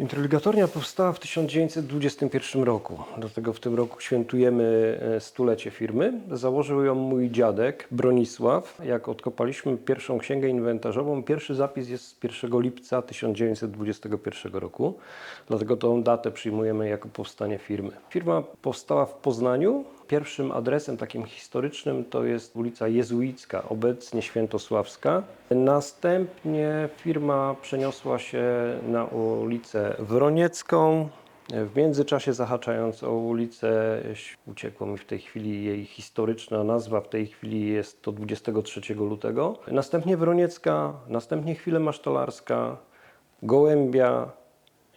Introligatornia powstała w 1921 roku, dlatego w tym roku świętujemy e, stulecie firmy. Założył ją mój dziadek Bronisław. Jak odkopaliśmy pierwszą księgę inwentarzową, pierwszy zapis jest z 1 lipca 1921 roku, dlatego tą datę przyjmujemy jako powstanie firmy. Firma powstała w Poznaniu. Pierwszym adresem takim historycznym to jest ulica Jezuicka, obecnie Świętosławska. Następnie firma przeniosła się na ulicę Wroniecką. W międzyczasie zahaczając o ulicę, uciekło mi w tej chwili jej historyczna nazwa, w tej chwili jest to 23 lutego. Następnie Wroniecka, następnie chwilę Masztalarska, Gołębia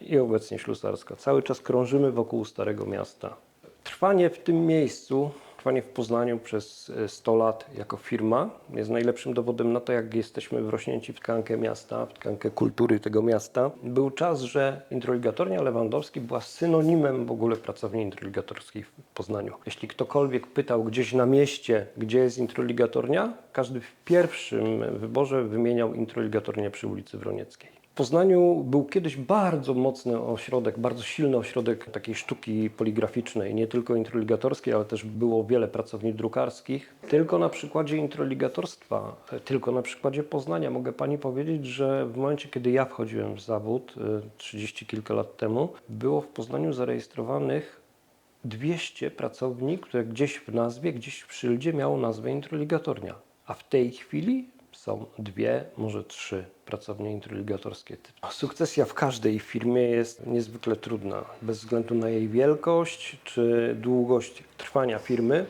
i obecnie Ślusarska. Cały czas krążymy wokół Starego Miasta. Trwanie w tym miejscu, trwanie w Poznaniu przez e, 100 lat jako firma jest najlepszym dowodem na to, jak jesteśmy wrośnięci w tkankę miasta, w tkankę kultury tego miasta. Był czas, że introligatornia Lewandowski była synonimem w ogóle pracowni introligatorskiej w Poznaniu. Jeśli ktokolwiek pytał gdzieś na mieście, gdzie jest introligatornia, każdy w pierwszym wyborze wymieniał introligatornię przy ulicy Wronieckiej. Poznaniu był kiedyś bardzo mocny ośrodek, bardzo silny ośrodek takiej sztuki poligraficznej, nie tylko introligatorskiej, ale też było wiele pracowni drukarskich. Tylko na przykładzie introligatorstwa, e, tylko na przykładzie Poznania mogę Pani powiedzieć, że w momencie, kiedy ja wchodziłem w zawód, e, 30 kilka lat temu, było w Poznaniu zarejestrowanych 200 pracowni, które gdzieś w nazwie, gdzieś w szyldzie miało nazwę introligatornia. A w tej chwili są dwie, może trzy pracownie introligatorskie. Sukcesja w każdej firmie jest niezwykle trudna, bez względu na jej wielkość czy długość trwania firmy,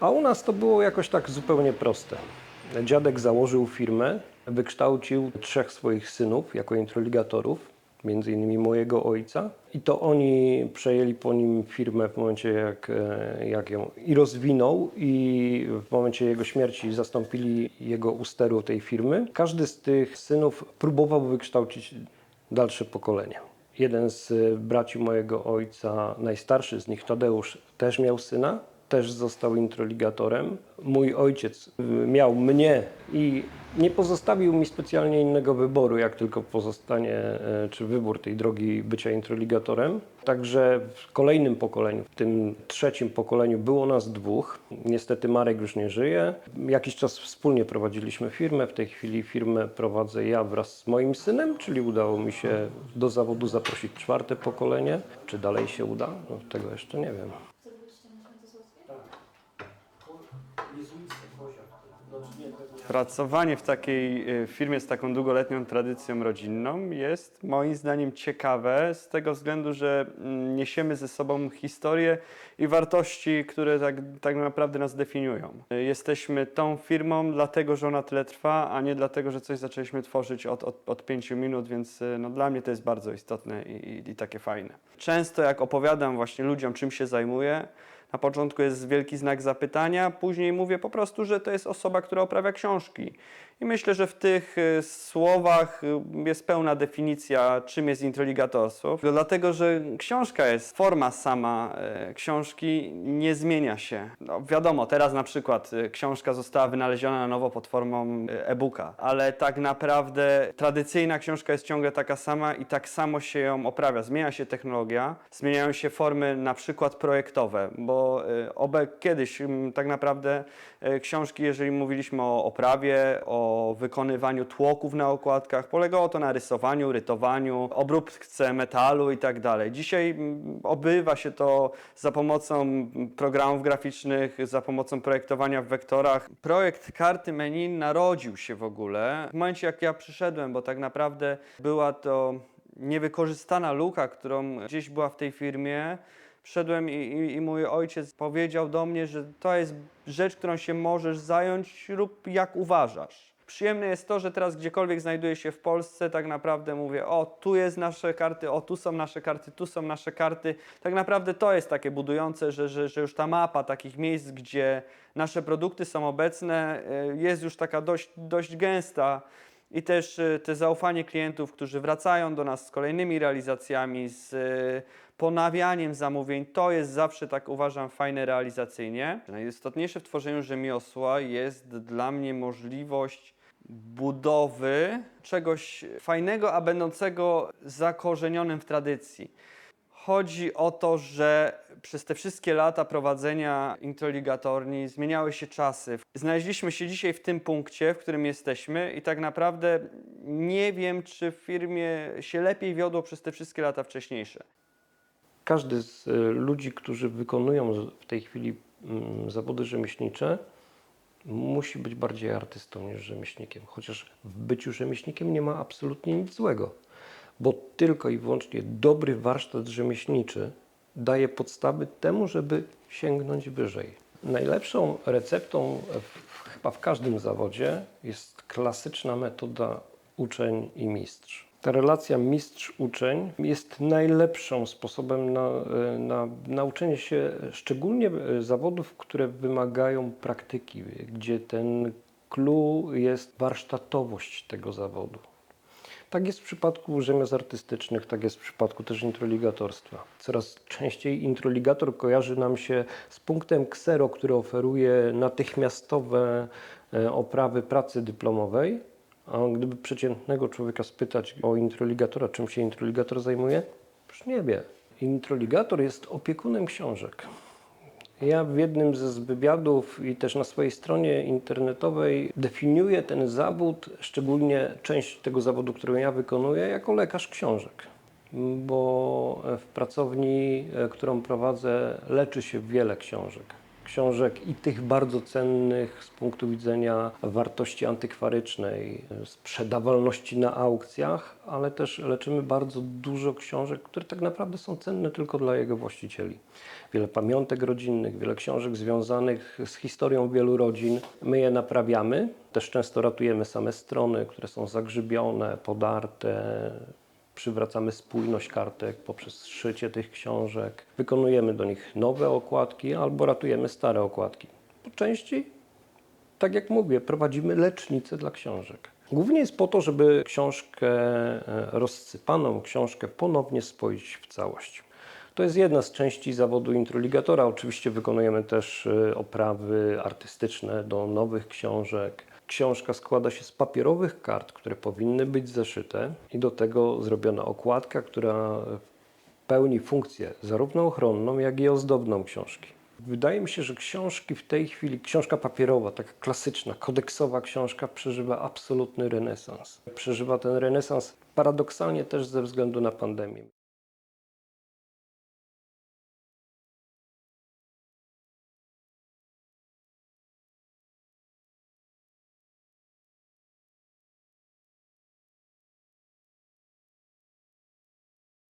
a u nas to było jakoś tak zupełnie proste. Dziadek założył firmę, wykształcił trzech swoich synów jako introligatorów, między innymi mojego ojca. I to oni przejęli po nim firmę w momencie, jak, e, jak ją i rozwinął, i w momencie jego śmierci zastąpili jego u steru tej firmy. Każdy z tych synów próbował wykształcić dalsze pokolenie. Jeden z e, braci mojego ojca, najstarszy z nich, Tadeusz, też miał syna, też został introligatorem. Mój ojciec y, miał mnie i nie pozostawił mi specjalnie innego wyboru, jak tylko pozostanie, e, czy wybór tej drogi bycia introligatorem. Także w kolejnym pokoleniu, w tym trzecim pokoleniu było nas dwóch. Niestety Marek już nie żyje. Jakiś czas wspólnie prowadziliśmy firmę. W tej chwili firmę prowadzę ja wraz z moim synem, czyli udało mi się do zawodu zaprosić czwarte pokolenie. Czy dalej się uda? No, tego jeszcze nie wiem. Pracowanie w takiej y, firmie z taką długoletnią tradycją rodzinną jest moim zdaniem ciekawe z tego względu, że mm, niesiemy ze sobą historię i wartości, które tak, tak naprawdę nas definiują. Y, Jesteśmy tą firmą dlatego, że ona tyle trwa, a nie dlatego, że coś zaczęliśmy tworzyć od, od, od pięciu minut, więc y, no, dla mnie to jest bardzo istotne i, i, i takie fajne. Często jak opowiadam właśnie ludziom, czym się zajmuję, na początku jest wielki znak zapytania, później mówię po prostu, że to jest osoba, która oprawia książki. I myślę, że w tych y, słowach y, jest pełna definicja, czym jest introligatorstwo. Dlatego, że książka jest, forma sama y, książki nie zmienia się. No, wiadomo, teraz na przykład książka została wynaleziona na nowo pod formą e-booka, ale tak naprawdę tradycyjna książka jest ciągle taka sama i tak samo się ją oprawia. Zmienia się technologia, zmieniają się formy na przykład projektowe, bo obe kiedyś mm, tak naprawdę książki, jeżeli mówiliśmy o oprawie, o wykonywaniu tłoków na okładkach, polegało to na rysowaniu, rytowaniu, obróbce metalu i tak. Dzisiaj mm, obywa się to za pomocą mm, programów graficznych, za pomocą projektowania w wektorach. Projekt karty menu narodził się w ogóle w momencie, jak ja przyszedłem, bo tak naprawdę była to niewykorzystana luka, którą gdzieś była w tej firmie. Przyszedłem i, i, i mój ojciec powiedział do mnie, że to jest rzecz, którą się możesz zająć, rób jak uważasz. Przyjemne jest to, że teraz gdziekolwiek znajduję się w Polsce, tak naprawdę mówię, o tu jest nasze karty, o tu są nasze karty, tu są nasze karty. Tak naprawdę to jest takie budujące, że, że, że już ta mapa takich miejsc, gdzie nasze produkty są obecne, y, jest już taka dość, dość gęsta. I też y, te zaufanie klientów, którzy wracają do nas z kolejnymi realizacjami, z y, ponawianiem zamówień, to jest zawsze, tak uważam, fajne realizacyjnie. Najistotniejsze w tworzeniu rzemiosła jest dla mnie możliwość budowy czegoś fajnego, a będącego zakorzenionym w tradycji. Chodzi o to, że przez te wszystkie lata prowadzenia introligatorni zmieniały się czasy. Znaleźliśmy się dzisiaj w tym punkcie, w którym jesteśmy i tak naprawdę nie wiem, czy w firmie się lepiej wiodło przez te wszystkie lata wcześniejsze. Każdy z e, ludzi, którzy wykonują w tej chwili mm, zawody rzemieślnicze, musi być bardziej artystą niż rzemieślnikiem. Chociaż w byciu rzemieślnikiem nie ma absolutnie nic złego, bo tylko i wyłącznie dobry warsztat rzemieślniczy daje podstawy temu, żeby sięgnąć wyżej. Najlepszą receptą w, chyba w każdym zawodzie jest klasyczna metoda uczeń i mistrz. Ta relacja mistrz-uczeń jest najlepszym sposobem na, e, na nauczenie się szczególnie e, zawodów, które wymagają praktyki, gdzie ten clue jest warsztatowość tego zawodu. Tak jest w przypadku rzemiosł artystycznych, tak jest w przypadku też introligatorstwa. Coraz częściej introligator kojarzy nam się z punktem ksero, który oferuje natychmiastowe e, oprawy pracy dyplomowej. A gdyby przeciętnego człowieka spytać o introligatora, czym się introligator zajmuje, już nie wie. Introligator jest opiekunem książek. Ja w jednym ze wywiadów i też na swojej stronie internetowej definiuję ten zawód, szczególnie część tego zawodu, którą ja wykonuję, jako lekarz książek. Bo w pracowni, e, którą prowadzę, leczy się wiele książek. Książek i tych bardzo cennych z punktu widzenia wartości antykwarycznej, sprzedawalności na aukcjach, ale też leczymy bardzo dużo książek, które tak naprawdę są cenne tylko dla jego właścicieli. Wiele pamiątek rodzinnych, wiele książek związanych z historią wielu rodzin. My je naprawiamy. Też często ratujemy same strony, które są zagrzybione, podarte. Przywracamy spójność kartek poprzez szycie tych książek. Wykonujemy do nich nowe okładki albo ratujemy stare okładki. Po części tak jak mówię, prowadzimy lecznicę dla książek. Głównie jest po to, żeby książkę e, rozsypaną, książkę ponownie spoić w całość. To jest jedna z części zawodu introligatora. Oczywiście wykonujemy też e, oprawy artystyczne do nowych książek. Książka składa się z papierowych kart, które powinny być zeszyte i do tego zrobiona okładka, która pełni funkcję zarówno ochronną, jak i ozdobną książki. Wydaje mi się, że książki w tej chwili, książka papierowa, taka klasyczna, kodeksowa książka, przeżywa absolutny renesans. Przeżywa ten renesans paradoksalnie też ze względu na pandemię.